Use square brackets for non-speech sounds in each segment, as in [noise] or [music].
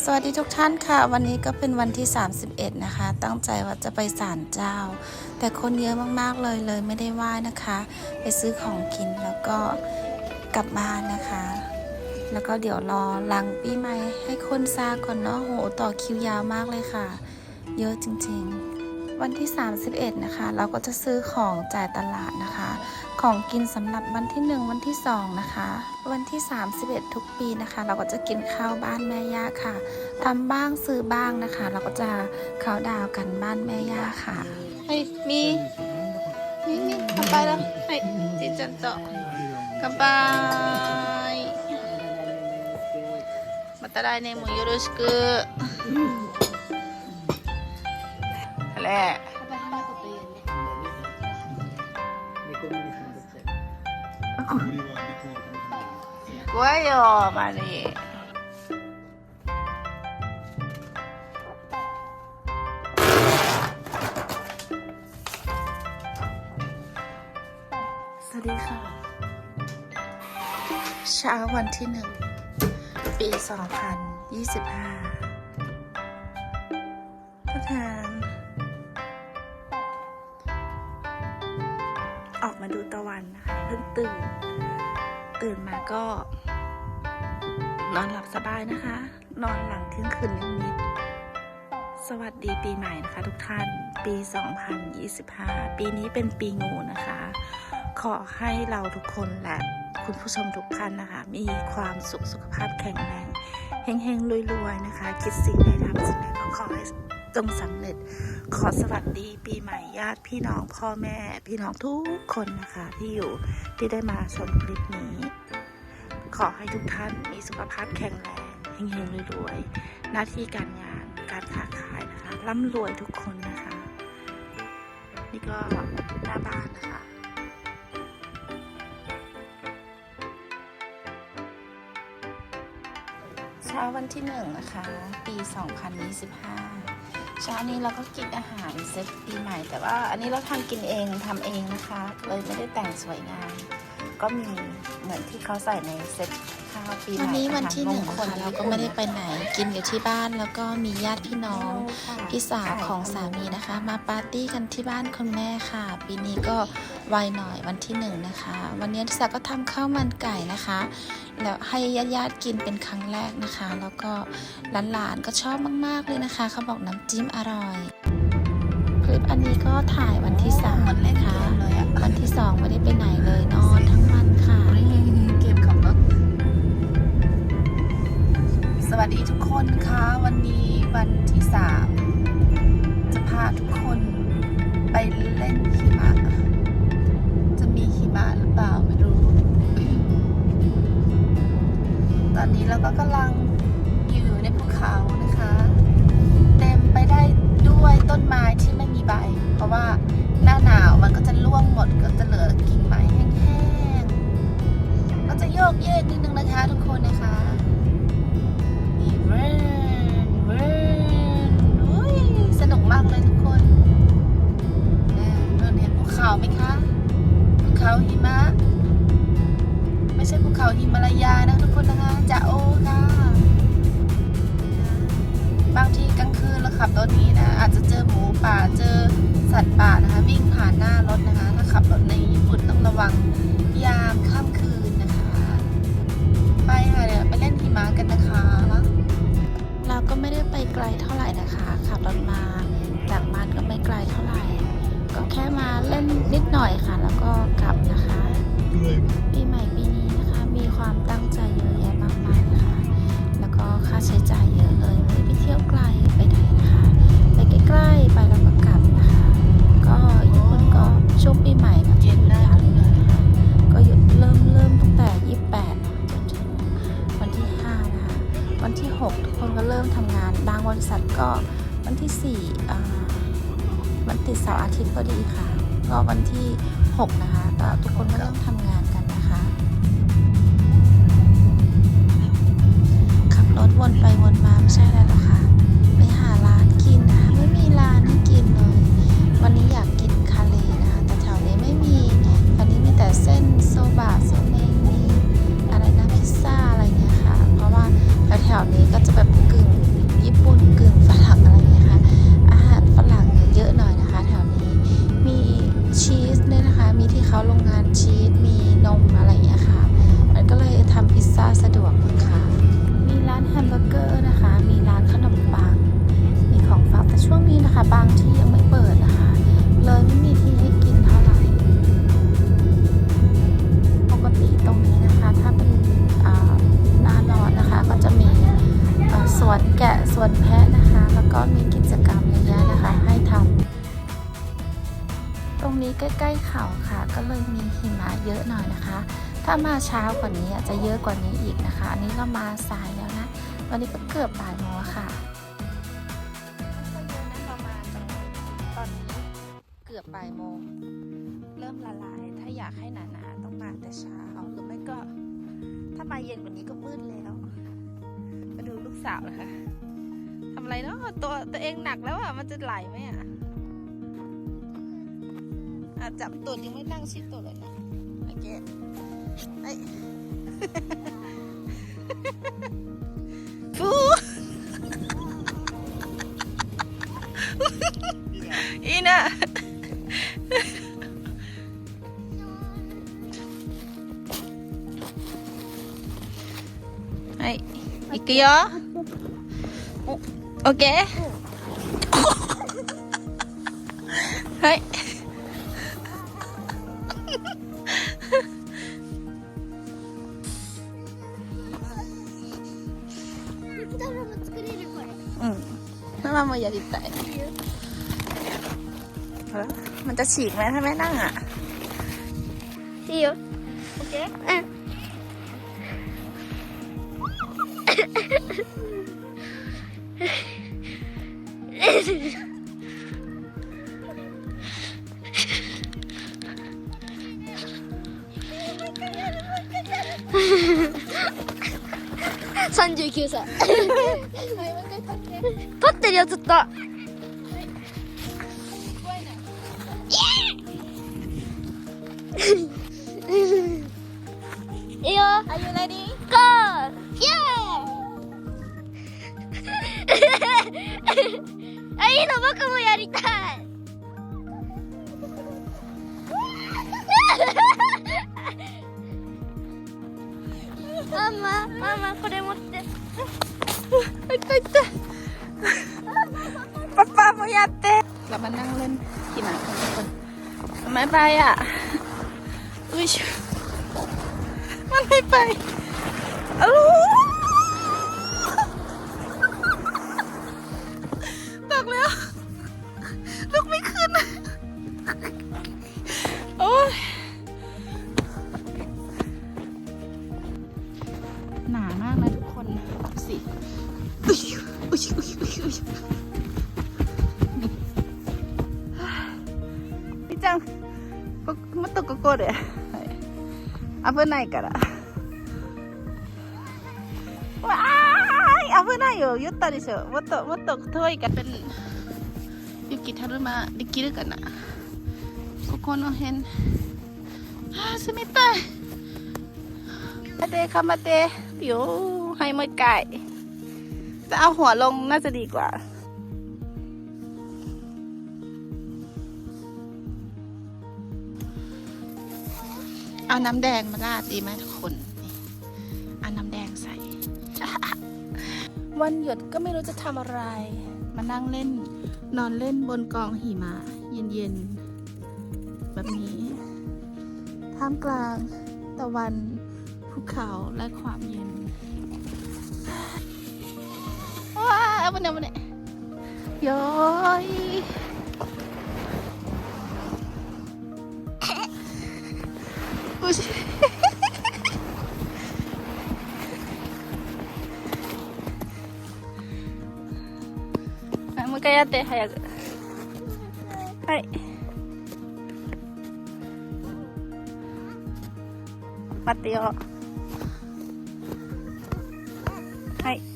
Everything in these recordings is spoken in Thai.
สวัสดีทุกท่านค่ะ วันนี้ก็เป็นวันที่ 31 นะคะ ตั้งใจว่าจะไปศาลเจ้า แต่คนเยอะมากๆเลยเลยไม่ได้ไหว้นะคะ ไปซื้อของกินแล้วก็กลับบ้านนะคะ แล้วก็เดี๋ยวรอหลังปีใหม่ให้คนซาก่อนเนาะโหต่อคิวยาวมากเลยค่ะ เยอะจริงๆ วันที่ 31 นะคะ เราก็จะซื้อของจ่ายตลาดนะคะ ของกินสำหรับวันที่ 1 วันที่ 2 นะคะ วันที่ 31 ทุกปีนะคะ เราก็จะกินข้าวบ้านแม่ย่าค่ะทำบ้างซื้อบ้างนะคะ เราก็จะเข้าดาวกันบ้านแม่ย่าค่ะเฮ้ยมีมีมีกลับไปแล้วเฮ้ยจิจันโตะกลับไปまた来年もよろしく แหละกล้วยยอมาดิสวัสดีค่ะ เช้าวันที่หนึ่ง ปีสองพันยี่สิบห้า ta มาดูตะวันนะคะเพิ่งตื่น ตื่นมาก็ นอนหลับสบายนะคะ นอนหลังเที่ยงคืนนิดๆสวัสดีปีใหม่นะคะ ทุกท่านปี 2025 ปีนี้เป็นปีงูนะคะ ขอให้เราทุกคนและคุณผู้ชมทุกท่านนะคะ มีความสุขสุขภาพแข็งแรงเฮงๆรวยๆนะคะ คิดสิ่งใดทำสิ่งใดก็ขอให้ จงสำเร็จ ขอสวัสดีปีใหม่ญาติพี่น้องพ่อแม่ พี่น้องทุกคนนะคะที่อยู่ที่ได้มาชมคลิปนี้ ขอให้ทุกท่านมีสุขภาพแข็งแรงเฮงๆรวยๆหน้าที่การงานการค้าขายนะคะร่ำรวยทุกคนนะคะ นี่ก็หน้าบ้านนะคะเช้าวันที่หนึ่งนะคะ ปี 2025 เช้านี้เราก็กินอาหารเซตปีใหม่ แต่ว่าอันนี้เราทำกินเองทำเองนะคะ เลยไม่ได้แต่งสวยงาม ก็มีเหมือนที่เขาใส่ในเซต ข้าวปีใหม่วันนี้วันที่หนึ่งค่ะเราก็ไม่ได้ไปไหนกินอยู่ที่บ้านแล้วก็มีญาติพี่น้องพี่สาวของสามีนะคะ มาปาร์ตี้กันที่บ้านคุณแม่ค่ะ ปีนี้ก็ไวหน่อยวันที่หนึ่งนะคะ วันนี้ทิสาก็ทำข้าวมันไก่นะคะ แล้วให้ญาติๆกินเป็นครั้งแรกนะคะ แล้วก็หลานๆก็ชอบมากๆเลยนะคะ เขาบอกน้ำจิ้มอร่อยคลิปอันนี้ก็ถ่ายวันที่สามนะคะเลยอะวันที่สองไม่ได้ไปไหนเลยนอนทั้ง สวัสดีทุกคนค่ะวันนี้วันที่สามจะพาทุกคนไปเล่นหิมะจะมีหิมะหรือเปล่าไม่รู้ ตอนนี้เราก็กำลัง ก็วันที่4อ่ามันติดเสาร์อาทิตย์พอดีค่ะ ก็วันที่ 6 นะคะก็ทุกคนก็เริ่มทำงานกันนะคะขับรถวนไปวนมาไม่ใช่อะไรหรอกค่ะไปหาร้านกินนะคะไม่มีร้านให้กินเลย วันนี้อยาก ค่ะบางที่ยังไม่เปิดนะคะ เลยไม่มีที่ให้กินเท่าไหร่ ปกติตรงนี้นะคะ ถ้าเป็นอ่าหน้าร้อนนะคะ ก็จะมีสวนแกะสวนแพะนะคะ แล้วก็มีกิจกรรมเยอะแยะนะคะ ให้ทำตรงนี้ใกล้ๆเขาค่ะ ก็เลยมีหิมะเยอะหน่อยนะคะ ถ้ามาเช้ากว่านี้จะเยอะกว่านี้อีกนะคะ อันนี้เรามาสายแล้วนะ วันนี้ก็เกือบบ่ายโมงค่ะ กือบบ่ายโมง เริ่มละลาย ถ้าอยากให้หนาๆต้องมาแต่เช้าหรือไม่ก็ ถ้ามาเย็นกว่านี้ก็มืดแล้วมาดูลูกสาวนะคะทำอะไรเนาะตัวตัวเองหนักแล้วอะมันจะไหลไหมอะจับตูดยังไม่นั่งชิดตูดเลยนะโอเคไอ้ 行くよオッケーはい雪だるま作れるこれうんママもやりたいほらมันจะฉีกไหมถ้าไม่นั่งอ่ะ いいよオッ ケーうん39歳。[laughs] 立ってるよずっと。いいよ。Are you あ、いいの僕もやりたいママ、ママこれ持っていったいったป๊าป๊าもやってเรามานั่งเล่นหิมะกันทุกคนไม่ไปอ่ะ อุ้ยมันไม่ไปอ้าว もっとここで、はい、危ないからわーい危ないよ言ったでしょもっともっと遠いからเป็น雪たるまできるかなここの辺あー冷たい頑張って頑張ってเดี๋ยวให้もう一回จะเอาหัวลงน่าจะดีกว่า เอาน้ำแดงมาราดดีไหมทุกคนนี่เอาน้ำแดงใส่ วันหยุดก็ไม่รู้จะทำอะไร มานั่งเล่น นอนเล่นบนกองหิมะเย็นๆ แบบนี้ ท่ามกลางตะวันภูเขาและความเย็น ว้าเอาไปเนี่ยเอาไปเนี่ยย้อย อุ๊ [laughs] ยあもう一回やって早く。はい。待ってよ。はい。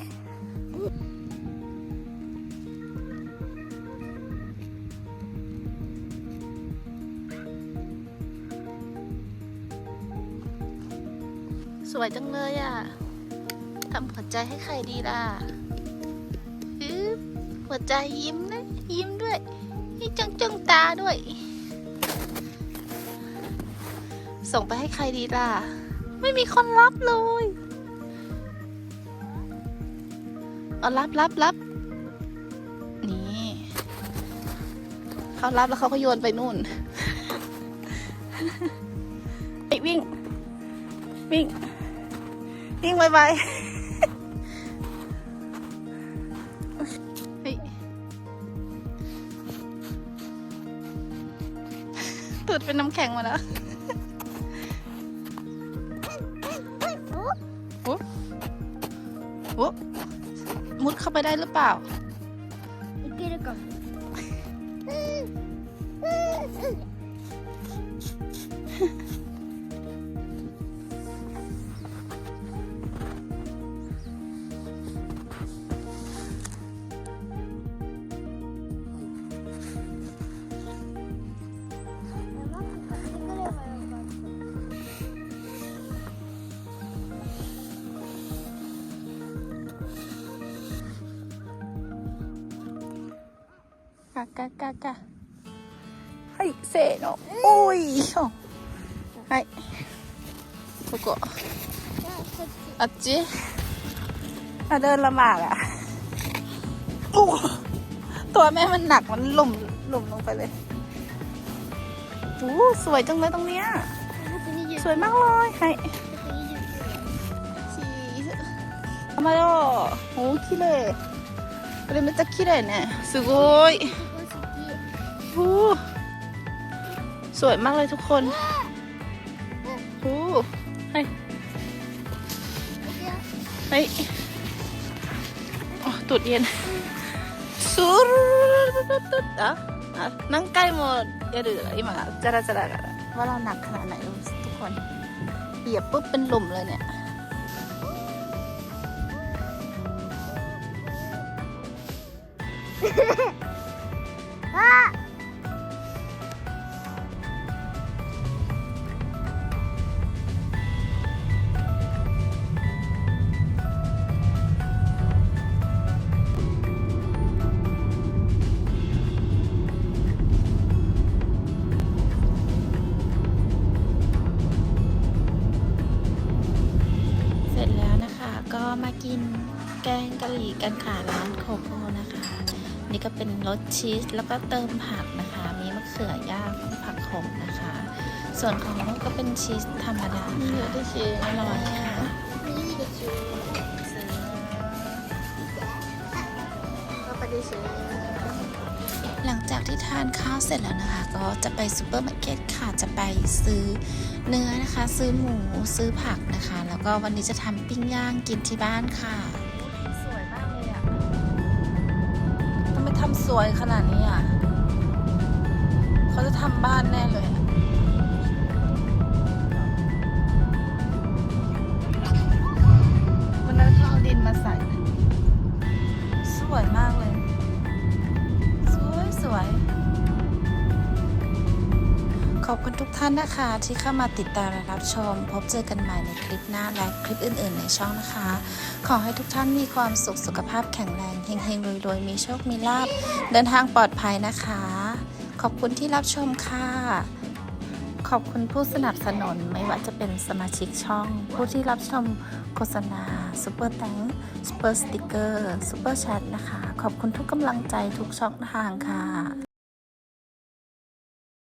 วยจังเลยอะทำหัวใจให้ใครดีล่ะหัวใจยิ้มนะ ยิ้มด้วยให้จังจังตาด้วย ส่งไปให้ใครดีล่ะ ไม่มีคนรับเลยเอารับรับรับนี่เขารับแล้วเขาก็โยนไปนู่นไปวิ่ง วิ่ง วิ่งไวๆเฮ้ยตูดเป็นน้ำแข็งหมาแล้วโอ้โอ้มุดเข้าไปได้หรือเปล่า กากากากาはいせーのおいしょはいここあっちあเดินลำบากอะโอ้ตัวแม่มันหนักมันหล่มหล่มลงไปเลยโอ้สวยจังเลยตรงเนี้ยสวยมากเลยใครあまよおきれいこれめっちゃきれいねすごい พู สวยมากเลยทุกคนหูเฮ้ยเฮ้ยโอตุดเย็นสุดตุดอะนั่งใกล้หมดอย่าดื้อเลยมาจระจระว่าเราหนักขนาดไหนทุกคนเหยียบปุ๊บเป็นลมเลยเนี่ย กันค่ะร้านโคโค่นะคะ นี่ก็เป็นรสชีสแล้วก็เติมผักนะคะ มีมะเขือย่างผักขมนะคะ ส่วนของลูกก็เป็นชีสธรรมดาค่ะอร่อยค่ะหลังจากที่ทานข้าวเสร็จแล้วนะคะ ก็จะไปซูเปอร์มาร์เก็ตค่ะจะไปซื้อเนื้อนะคะ ซื้อหมูซื้อผักนะคะ แล้วก็วันนี้จะทำปิ้งย่างกินที่บ้านค่ะ ทำสวยขนาดนี้อะ เขาจะทำบ้านแน่เลยวันนั้นเขาเอาดินมาใส่ สวยมากเลย สวยสวย ขอบคุณทุกท่านนะคะ ที่เข้ามาติดตามและรับชม พบเจอกันใหม่ในคลิปหน้าและคลิปอื่น ๆ ในช่องนะคะ ขอให้ทุกท่านมีความสุขสุขภาพแข็งแรงเฮงๆรวยๆมีโชคมีลาบเดินทางปลอดภัยนะคะ ขอบคุณที่รับชมค่ะขอบคุณผู้สนับสนุนไม่ว่าจะเป็นสมาชิกช่อง ผู้ที่รับชมโฆษณาซูเปอร์แตงซูเปอร์สติกเกอร์ซูเปอร์แชทนะคะ ขอบคุณทุกกำลังใจทุกช่องทางค่ะ